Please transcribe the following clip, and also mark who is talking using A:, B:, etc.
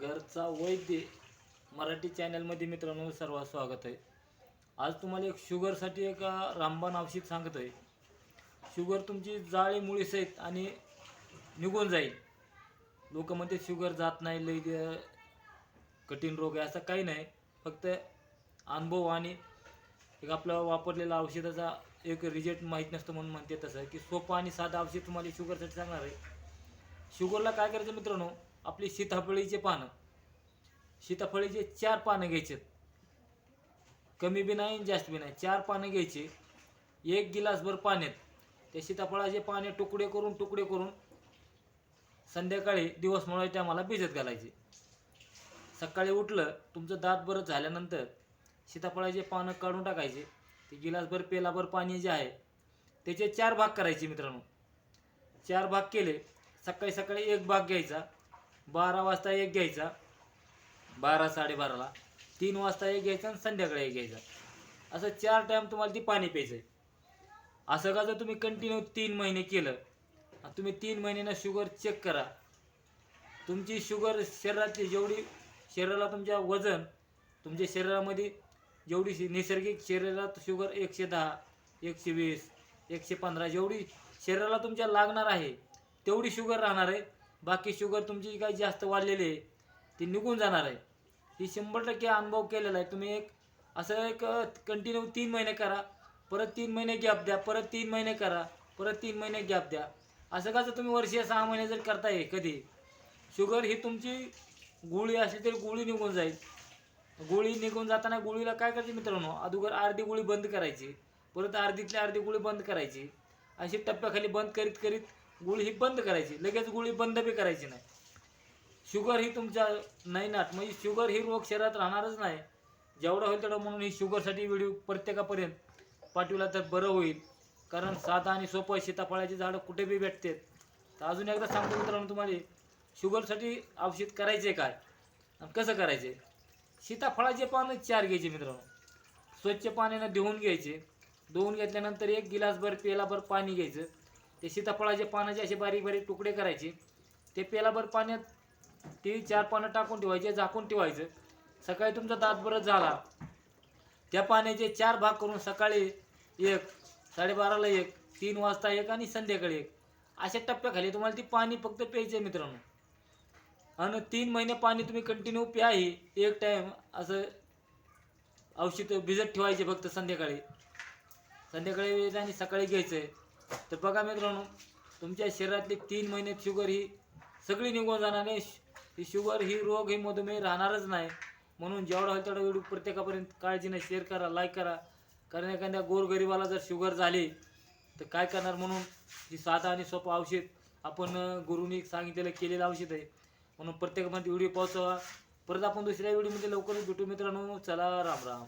A: घरचा वैद्य मराठी चॅनलमध्ये मित्रांनो सर्व स्वागत आहे. आज तुम्हाला एक शुगरसाठी एक रामबाण औषध सांगत आहे. शुगर तुमची जाळी मुळीस आहेत आणि निघून जाईल. लोक म्हणते शुगर जात नाही लई द- कठीण रोग आहे असं काही नाही. फक्त अनुभव आणि एक आपला वापरलेला औषधाचा एक रिजल्ट माहीत नसतो म्हणून म्हणते तसं की सोपं आणि साधं औषध तुम्हाला शुगरसाठी सांगणार आहे. शुगरला काय करायचं मित्रांनो आपली सीताफळीचे पानं. सीताफळीचे चार पानं घ्यायचे. कमी बी नाही जास्त बी नाही. चार पानं घ्यायचे. एक गिलासभर पाण्यात. त्या सीताफळाचे पाने तुकडे करून तुकडे करून संध्याकाळी दिवस मोडायचे आम्हाला भिजत घालायचे. सकाळी उठलं तुमचं दात बरं झाल्यानंतर सीताफळाचे पानं काढून टाकायचे. ते गिलासभर पेलाभर पाणी जे आहे त्याचे चार भाग करायचे मित्रांनो. चार भाग केले. सकाळी सकाळी एक भाग घ्यायचा. बारा वाजता एक घ्यायचा. बारा साडेबाराला. तीन वाजता एक घ्यायचा आणि संध्याकाळी एक घ्यायचा. असं चार टाईम तुम्हाला ती पाणी प्यायचं आहे असं का जर तुम्ही कंटिन्यू तीन महिने केलं तुम्ही तीन महिन्यानं शुगर चेक करा. तुमची शुगर शरीरातली जेवढी शरीराला तुमच्या वजन तुमच्या शरीरामध्ये जेवढी नैसर्गिक शरीरात शुगर एकशे दहा एकशे वीस एकशे पंधरा जेवढी शरीराला तुमच्या लागणार आहे तेवढी शुगर राहणार आहे. बाकी शुगर तुमची काही जास्त वाढलेली आहे ती निघून जाणार आहे. ही शंभर टक्के अनुभव केलेला आहे. तुम्ही एक असं एक कंटिन्यू तीन महिने करा परत तीन महिने गॅप द्या परत तीन महिने करा परत तीन महिने गॅप द्या. असं का जर तुम्ही वर्षीय सहा महिने जर करताय कधी शुगर ही तुमची गोळी असली तरी गोळी निघून जाईल. गोळी निघून जाताना गोळीला काय करायची मित्रांनो अगोदर अर्धी गोळी बंद करायची परत अर्धीतली अर्धी गोळी बंद करायची. अशी टप्प्याखाली बंद करीत करीत गुळी ही बंद करायची. लगेच गुळी बंद बी करायची नाही. शुगर ही तुमच्या नाही नाट म्हणजे शुगर ही रोग शरीरात राहणारच नाही. जेवढं होईल तेवढं म्हणून ही शुगरसाठी व्हिडिओ प्रत्येकापर्यंत पाठवला तर बरं होईल. कारण साधा आणि सोपं सीताफळाची झाडं कुठे बी भेटतात तर अजून एकदा सांगतो मित्रांनो तुम्हाला शुगरसाठी औषध करायचे काय? आणि कसं करायचे सीताफळाचे पानं चार घ्यायचे मित्रांनो. स्वच्छ पाण्यानं धुवून घ्यायचे. धुवून घेतल्यानंतर एक गिलासभर पेलाभर पाणी घ्यायचं. ते सीताफळाचे पानाचे असे बारीक बारीक तुकडे करायचे. ते पेलाभर पाण्यात ते चार पानं टाकून ठेवायचे झाकून ठेवायचं. सकाळी तुमचा दात बरं झाला. त्या पाण्याचे चार भाग करून सकाळी एक साडेबाराला एक तीन वाजता एक आणि संध्याकाळी एक. अशा टप्प्याखाली तुम्हाला ती पाणी फक्त प्यायचं आहे मित्रांनो. आणि तीन महिने पाणी तुम्ही कंटिन्यू प्याही. एक टाईम असं औषध भिजत ठेवायचे फक्त संध्याकाळी. संध्याकाळी आणि सकाळी घ्यायचं आहे तर बघा मित्रांनो तुमच्या शरीरातली तीन महिने शुगर ही सगळी निघून जाणार नाही ही शुगर ही रोग ही मधुमेह राहणारच नाही. म्हणून जेवढा होईल तेवढा व्हिडिओ प्रत्येकापर्यंत काळजीने शेअर करा लाईक करा. कारण एखाद्या गोरगरिबाला जर शुगर झाली तर काय करणार म्हणून? जी साधा आणि सोपं औषध आपण गुरुनी सांगितलेलं केलेलं औषध आहे. म्हणून प्रत्येकामध्ये व्हिडिओ पोहोचवा. परत आपण दुसऱ्या व्हिडिओमध्ये लवकरच भेटू मित्रांनो. चला राम राम.